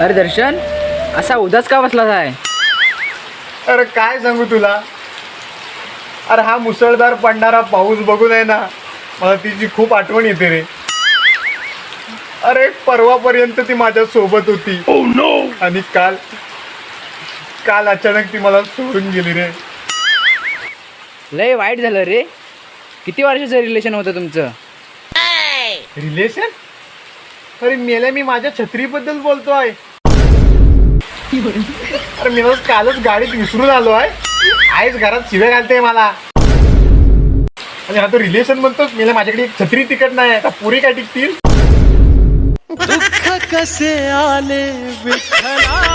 अरे दर्शन असा उदास का बसला आहे? अरे काय सांगू तुला? अरे हा मुसळधार पडणारा पाऊस बघून आहे ना मला तिची खूप आठवण येते रे. अरे परवापर्यंत ती माझ्या सोबत होती. आणि काल काल अचानक ती मला सोडून गेली रे. लय वाईट झालं रे. किती वर्षाचं रिलेशन होतं तुमचं? रिलेशन अरे मेल्या मी माझ्या छत्रीबद्दल बोलतोय. अरे मी रोज कालच गाडीत विसरून आलो आहे. आईच घरात शिव्या घालते मला. आणि हा तो रिलेशन म्हणतो मेल्या माझ्याकडे एक छत्री तिकट नाही आता पुरी काय टिकतील? दुःख कसे आले विठ्ठला?